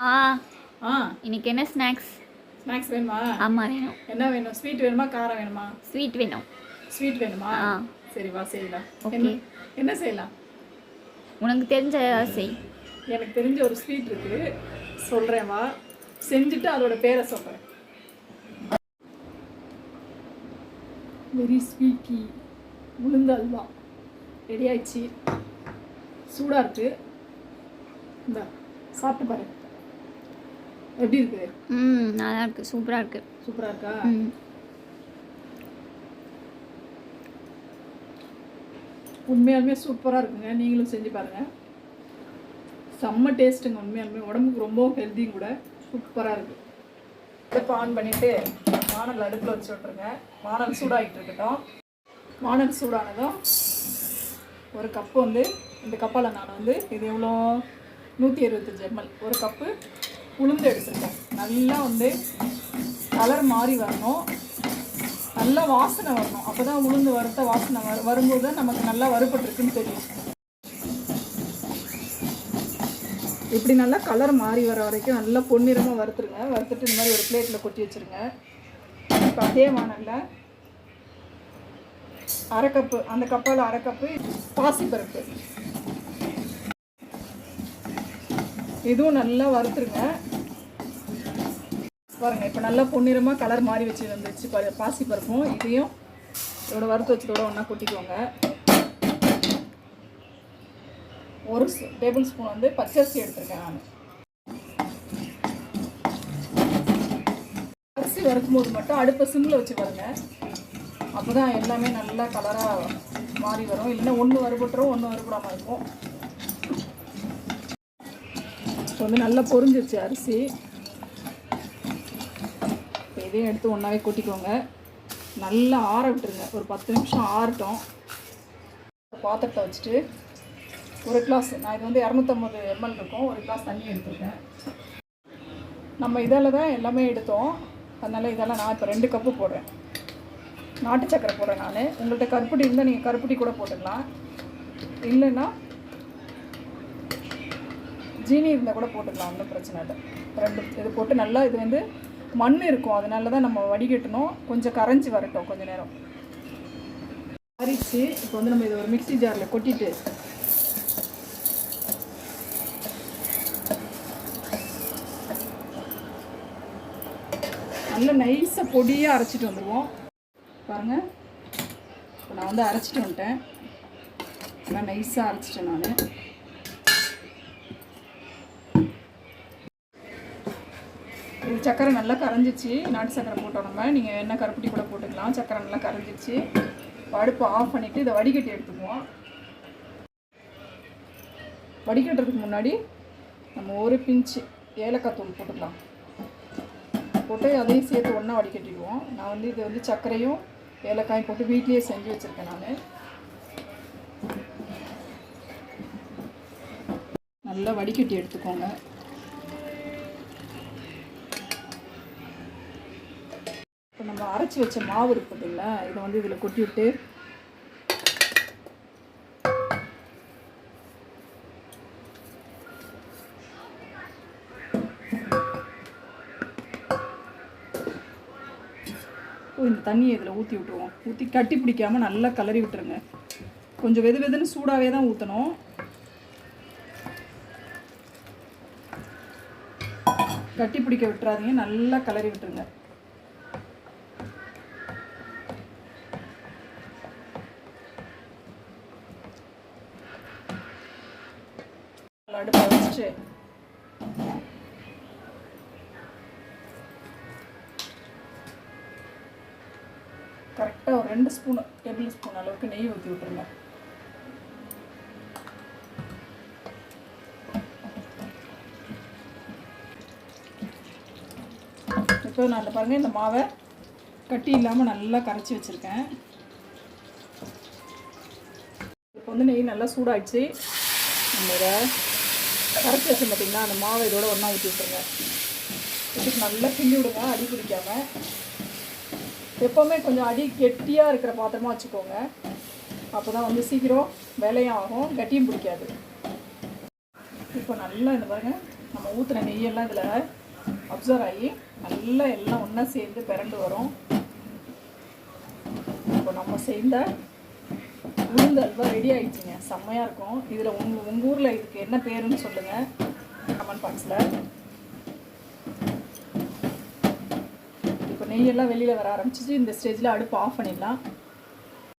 ஆ. ஆ. இன்னைக்கு என்ன snacks? Snacks வேணுமா? ஆமாம் வேணும். என்ன வேணும்? ஸ்வீட் வேணுமா? காரம் வேணுமா? ஸ்வீட் வேணும். ஸ்வீட் வேணுமா? ஆ. சரி வா செய்யலாம். Okay. என்ன செய்யலாம்? உனக்கு தெரிஞ்ச செய். எனக்கு தெரிஞ்ச ஒரு ஸ்வீட் இருக்கு. சொல்கிறேன் வா. செஞ்சுட்டு அதோட பேரை சொல்கிறேன் வெரி ஸ்வீட்டி உளுந்து அல்வா. ரெடி ஆயிடுச்சு. சூடாக இருக்கு. இந்த சாப்பிட்டு பாரு. எப்படி இருக்குது ம் நல்லா இருக்கு. சூப்பராக இருக்கு. சூப்பராக இருக்கா? ம். உண்மையாலுமே சூப்பராக இருக்குங்க. நீங்களும் செஞ்சு பாருங்கள் செம்ம டேஸ்ட்டுங்க உண்மையாலுமே. உடம்புக்கு ரொம்ப ஹெல்த்தியும் கூட. சூப்பராக இருக்குது அடுப்பு ஆன் பண்ணிவிட்டு வானல் அடுப்பில் வச்சு விட்ருங்க வானல் சூடாகிட்டு இருக்கட்டும். வானல் சூடானதும் ஒரு கப்பு வந்து இந்த கப்பால் நான் வந்து இது எவ்வளோ? நூற்றி இருபத்தஞ்சி எம்எல் ஒரு கப்பு உளுந்து எடுத்துருக்கேன். நல்லா வந்து கலர் மாறி வரணும். நல்லா வாசனை வரணும். அப்போ தான் உளுந்து வறுத்த வாசனை வர வரும்போது தான் நமக்கு நல்லா வறுபட்டுருக்குன்னு தெரியும். இப்படி நல்லா கலர் மாறி வர வரைக்கும் நல்லா பொன்னிறமாக வறுத்துருங்க. வறுத்துட்டு இந்த மாதிரி ஒரு பிளேட்டில் கொட்டி வச்சுருங்க. இப்போ அதே வானல்ல அரை கப்பு அந்த கப்பால் அரை கப்பு பாசிப்பருப்பு. இதுவும் நல்லா வறுத்துருங்க. பாருங்கள் இப்போ நல்லா பொன்னிறமாக கலர் மாறி வச்சு வந்துச்சு பாசி பருப்பும் இதையும் இதோட வறுத்து வச்சதோட ஒன்றா கொட்டிக்கோங்க. ஒரு டேபிள் ஸ்பூன் வந்து பச்சரிசி எடுத்திருக்கேன் நான். அரிசி வறுக்கும் போது மட்டும் அடுப்பை சிம்மில் வச்சு பாருங்க. அப்போ தான் எல்லாமே நல்லா கலராக மாறி வரும். இல்லைன்னா ஒன்று வறுபட்டுரும் ஒன்று வறுபடாமல் இருக்கும். இப்போ வந்து நல்லா பொரிஞ்சிருச்சு அரிசி. இப்போ இதையும் எடுத்து ஒன்றாவே கொட்டிக்கோங்க. நல்லா ஆற விட்டுருங்க. ஒரு பத்து நிமிஷம் ஆறட்டும். பாத்திரத்தை வச்சுட்டு ஒரு கிளாஸ் நான் இது வந்து இரநூத்தம்பது எம்எல் இருக்கும். ஒரு கிளாஸ் தண்ணி எடுத்துருக்கேன். நம்ம இதில் தான் எல்லாமே எடுத்தோம். அதனால் இதெல்லாம் நான் இப்போ ரெண்டு கப்பு போடுறேன். நாட்டு சக்கரை போடுறேன் நான். உங்கள்கிட்ட கருப்பட்டி இருந்தால் நீங்கள் கருப்பட்டி கூட போட்டுக்கலாம். இல்லைன்னா ஜீனி இருந்தால் கூட போட்டுக்கலாம் ஒன்றும் பிரச்சனை இல்லை. ரெண்டு இது போட்டு நல்லா இது வந்து மண் இருக்கும். அதனால தான் நம்ம வடிகட்டணும். கொஞ்சம் கரைஞ்சி வரட்டும் கொஞ்சம் நேரம். அரிச்சு இப்போ வந்து நம்ம இதை ஒரு மிக்ஸி ஜாரில் கொட்டிட்டு நல்லா நைஸாக பொடியாக அரைச்சிட்டு வந்துடுவோம் பாருங்கள் இப்போ நான் வந்து அரைச்சிட்டு வந்துட்டேன். நல்லா நைஸாக அரைச்சிட்டேன் நான். இது சக்கரை நல்லா கரைஞ்சிச்சு. நாட்டு சக்கரை போட்டோம் நம்ம. நீங்கள் என்ன கருப்பட்டி கூட போட்டுக்கலாம். சக்கரை நல்லா கரைஞ்சிச்சு. அடுப்பு ஆஃப் பண்ணிவிட்டு இதை வடிகட்டி எடுத்துக்குவோம். வடிகட்டுறதுக்கு முன்னாடி நம்ம ஒரு பிஞ்சு ஏலக்காய் தூள் போட்டுக்கலாம். போட்டு அதையும் சேர்த்து ஒன்றா வடிகட்டிடுவோம். நான் வந்து இது வந்து சர்க்கரையும் ஏலக்காயும் போட்டு வீட்லேயே செஞ்சு வச்சுருக்கேன் நான். நல்லா வடிகட்டி எடுத்துக்கோங்க. இப்போ நம்ம அரைச்சி வச்ச மாவு இருக்கு பார்த்தீங்களா இதை வந்து இதில் கொட்டி விட்டு இந்த தண்ணியை இதில் ஊற்றி விட்டுருவோம். ஊற்றி கட்டி பிடிக்காம நல்லா கிளறி விட்டுருங்க. கொஞ்சம் வெது வெதுன்னு சூடாகவே தான் ஊற்றணும் கட்டி பிடிக்க விட்டுறாதீங்க நல்லா கிளறி விட்டுருங்க. அடுப்பை வச்சுட்டு. கரெக்டாக ஒரு ரெண்டு ஸ்பூன் டேபிள் ஸ்பூன் அளவுக்கு நெய் ஊற்றி விட்டுருங்க. இப்போ நான் பாருங்கள் இந்த மாவை கட்டி இல்லாமல் நல்லா கரைச்சி வச்சுருக்கேன். இப்போ வந்து நெய் நல்லா சூடாயிடுச்சு. நம்ம கரைச்சி வச்சு பார்த்திங்கன்னா அந்த மாவை இதோட ஒன்றா ஊற்றி விட்டுருங்க. இதுக்கு நல்லா கிண்டி விடுங்க அடி பிடிக்காம. எப்போவுமே கொஞ்சம் அடி கெட்டியாக இருக்கிற பாத்திரமாக வச்சுக்கோங்க. அப்போ தான் வந்து சீக்கிரம் வேலையும் ஆகும் கட்டியும் பிடிக்காது. இப்போ நல்லா இந்த பாருங்க நம்ம ஊற்றுன நெய்யெல்லாம் இதில் அப்சர்வ் ஆகி நல்லா எல்லாம் ஒன்றா சேர்ந்து பிறண்டு வரும். இப்போ நம்ம சேர்ந்த உளுந்து அல்வா ரெடி ஆயிடுச்சுங்க. செம்மையாக இருக்கும். இதில் உங்கள் உங்கள் ஊரில் இதுக்கு என்ன பேருன்னு சொல்லுங்கள் கமெண்ட் பாக்ஸில் இப்போ நெய்யெல்லாம் வெளியில் வர ஆரம்பிச்சிச்சு இந்த ஸ்டேஜில் அடுப்பு ஆஃப் பண்ணிடலாம்.